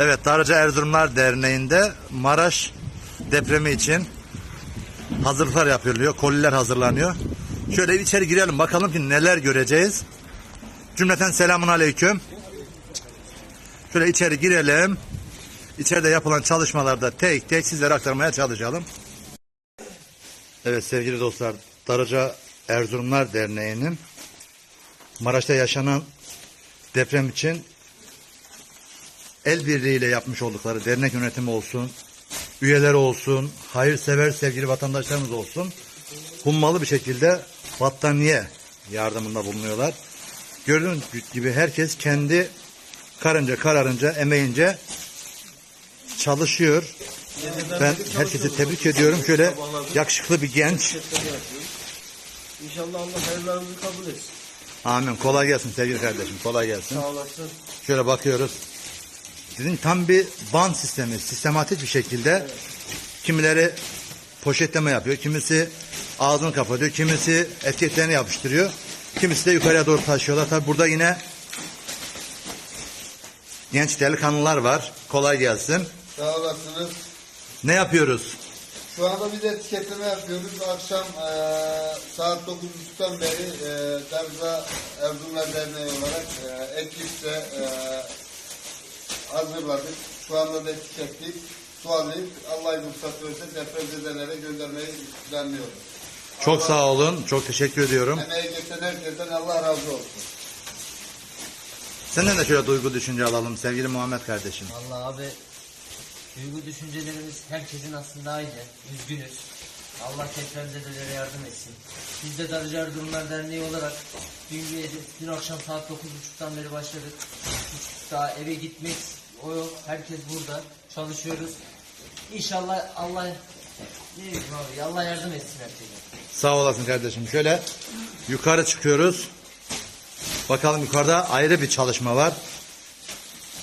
Evet Darıca Erzurumlar Derneği'nde Maraş depremi için hazırlıklar yapılıyor. Koliler hazırlanıyor. Şöyle içeri girelim bakalım ki neler göreceğiz. Cümleten selamun aleyküm. Şöyle içeri girelim. İçeride yapılan çalışmalarda tek tek sizlere aktarmaya çalışalım. Evet sevgili dostlar Darıca Erzurumlar Derneği'nin Maraş'ta yaşanan deprem için el birliğiyle yapmış oldukları dernek yönetimi olsun, üyeleri olsun, hayırsever sevgili vatandaşlarımız olsun, hummalı bir şekilde battaniye yardımında bulunuyorlar. Gördüğünüz gibi herkes kendi karınca kararınca emeğince çalışıyor. Ben herkesi tebrik ediyorum. Şöyle yakışıklı bir genç. İnşallah Allah hayırlarımızı kabul etsin. Amin. Kolay gelsin sevgili kardeşim. Kolay gelsin. Sağ olasın. Şöyle bakıyoruz. Sizin tam bir band sistemi, sistematik bir şekilde kimileri poşetleme yapıyor, kimisi ağzını kapatıyor, kimisi etiketlerini yapıştırıyor, kimisi de yukarıya doğru taşıyorlar. Tabi burada yine genç delikanlılar var. Kolay gelsin. Sağ olasınız. Ne yapıyoruz? Şu anda biz etiketleme yapıyoruz. Akşam eee saat 9.30'dan beri eee Darıca Erzurumlar Derneği olarak eee ekiple eee hazırladık. Şu anda da etiketlik. Sualayıp Allah izin fırsat verirse depremzedelere göndermeyi planlıyoruz. Çok Allah- sağ olun. Çok teşekkür ediyorum. Emeği geçen herkesten Allah razı olsun. Senden de şöyle duygu düşünce alalım sevgili Muhammed kardeşim. Vallahi abi duygu düşüncelerimiz herkesin aslında aynı. Üzgünüz. Allah depremzedelere yardım etsin. Biz de Darıca Erzurumlar Derneği olarak dün, gece, dün akşam saat 9.30'dan beri başladık. Daha eve gitmek o yok. Herkes burada. Çalışıyoruz. İnşallah Allah ne abi Allah yardım etsin herkese. Sağ olasın kardeşim. Şöyle yukarı çıkıyoruz. Bakalım yukarıda ayrı bir çalışma var.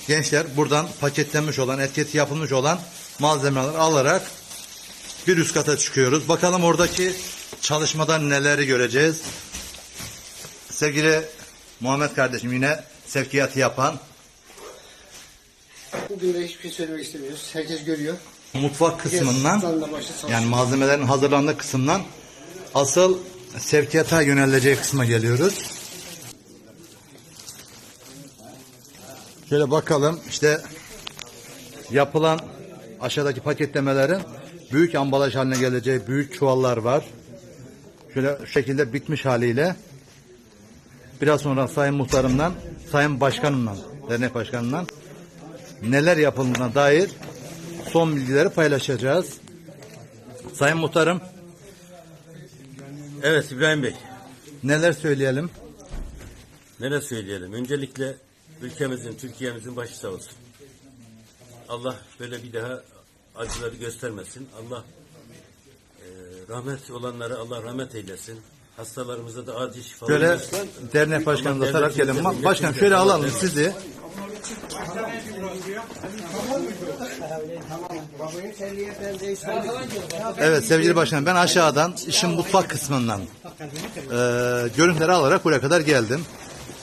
Gençler buradan paketlenmiş olan, etiketi yapılmış olan malzemeler alarak bir üst kata çıkıyoruz. Bakalım oradaki çalışmadan neleri göreceğiz. Sevgili Muhammed kardeşim yine sevkiyatı yapan Bugün de hiçbir şey söylemek istemiyoruz. Herkes görüyor. mutfak kısmından yani malzemelerin hazırlandığı kısımdan asıl sevkiyata yöneleceği kısma geliyoruz. Şöyle bakalım işte yapılan aşağıdaki paketlemelerin büyük ambalaj haline geleceği büyük çuvallar var. Şöyle şu şekilde bitmiş haliyle biraz sonra Sayın Muhtarımdan, Sayın Başkanımdan, dernek başkanından neler yapıldığına dair son bilgileri paylaşacağız. Sayın Muhtarım Evet İbrahim Bey, neler söyleyelim? neler söyleyelim? Öncelikle ülkemizin, Türkiye'mizin başı sağ olsun. Allah böyle bir daha acıları göstermesin. Allah e, rahmet olanlara Allah rahmet eylesin. Hastalarımıza da acil şifa Şöyle versin. dernek başkanı da Allah tarak gelin. devletimize, Başkan şöyle alalım sizi. Evet sevgili başkanım ben aşağıdan işin mutfak kısmından e, görüntüleri alarak buraya kadar geldim.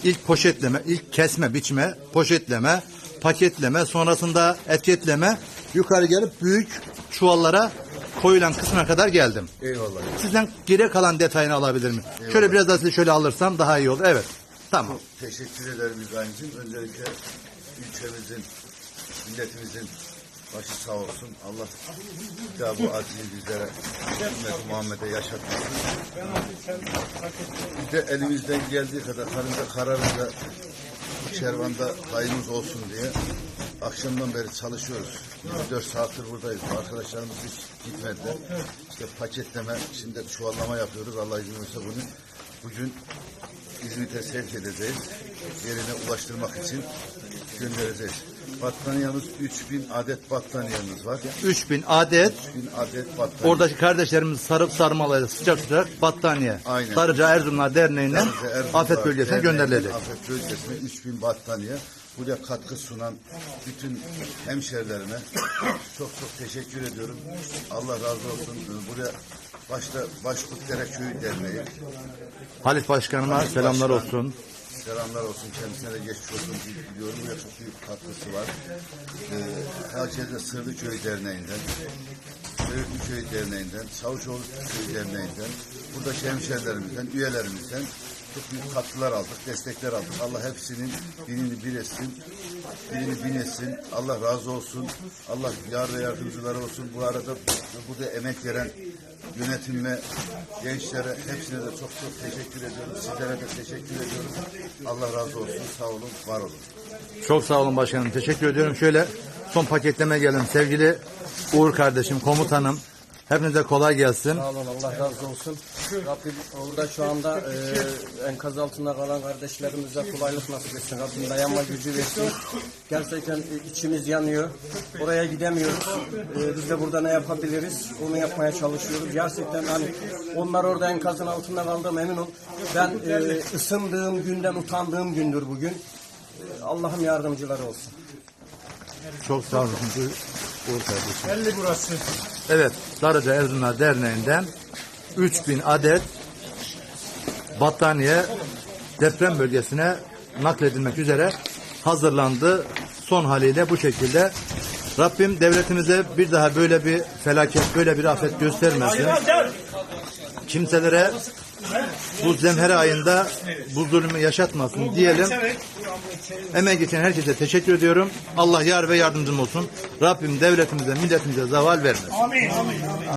İlk poşetleme, ilk kesme, biçme, poşetleme, paketleme, sonrasında etiketleme, yukarı gelip büyük çuvallara koyulan kısmına kadar geldim. Eyvallah. Sizden geri kalan detayını alabilir miyim? Şöyle biraz daha size şöyle alırsam daha iyi olur. Evet. Tamam. Teşekkür ederim İbrahim'cim. Öncelikle ülkemizin, milletimizin başı sağ olsun. Allah bir daha bu acıyı bizlere, ümmeti Muhammed'e yaşatmasın. Biz de elimizden geldiği kadar karınca kararınca bu kervanda payımız olsun diye akşamdan beri çalışıyoruz. 24 saattir buradayız. Arkadaşlarımız hiç gitmediler. İşte paketleme, şimdi çuvallama yapıyoruz. Allah izin verirse bunu. Bugün İzmit'e sevk edeceğiz. Yerine ulaştırmak için göndereceğiz. Battaniyemiz 3000 adet battaniyemiz var. 3000 adet 3000 adet battaniye. oradaki kardeşlerimiz sarıp sarmalayla sıcak sıcak battaniye Aynen. Darıca Erzurumlar Derneği'nden Darıca Erzurum afet bölgesine Derneği'nin gönderilecek. Afet bölgesine 3000 battaniye. Buraya katkı sunan bütün hemşerilerime çok çok teşekkür ediyorum. Allah razı olsun. Buraya başta Başkurtdere Köyü Derneği, Halit Başkanıma selamlar olsun. Selamlar olsun. Kendisine de geçmiş olsun biliyorum. Buraya çok büyük katkısı var. Ee, herkese Sırlıköy Derneği'nden, Söğütlüköy Derneği'nden, Çavuşoğlu Köy Derneği'nden, buradaki hemşehrilerimizden, üyelerimizden çok büyük katkılar aldık, destekler aldık. Allah hepsinin binini bir etsin, birini bin. Allah razı olsun. Allah yar ve yardımcıları olsun. Bu arada burada emek veren yönetime, gençlere hepsine de çok çok teşekkür ediyorum. Sizlere de teşekkür ediyorum. Allah razı olsun. Sağ olun, var olun. Çok sağ olun başkanım. Teşekkür ediyorum. Şöyle son paketleme gelin. Sevgili Uğur kardeşim, komutanım. Hepinize kolay gelsin. Sağ olun Allah razı olsun. Rabbim orada şu anda e, enkaz altında kalan kardeşlerimize kolaylık nasip etsin. Rabbim dayanma gücü versin. Gerçekten e, içimiz yanıyor. Oraya gidemiyoruz. E, biz de burada ne yapabiliriz? Onu yapmaya çalışıyoruz. Gerçekten hani onlar orada enkazın altında kaldım emin ol. Ben e, ısındığım günden utandığım gündür bugün. E, Allah'ım yardımcıları olsun. Çok sağ olun Uğur kardeşim. Belli burası. Evet, Darıca Erzurumlar Derneği'nden 3000 adet battaniye deprem bölgesine nakledilmek üzere hazırlandı. Son haliyle bu şekilde. Rabbim devletimize bir daha böyle bir felaket, böyle bir afet göstermesin. Kimselere bu zemhere ayında bu zulmü yaşatmasın diyelim. Emeği geçen herkese teşekkür ediyorum. Allah yar ve yardımcım olsun. Rabbim devletimize, milletimize zaval vermesin.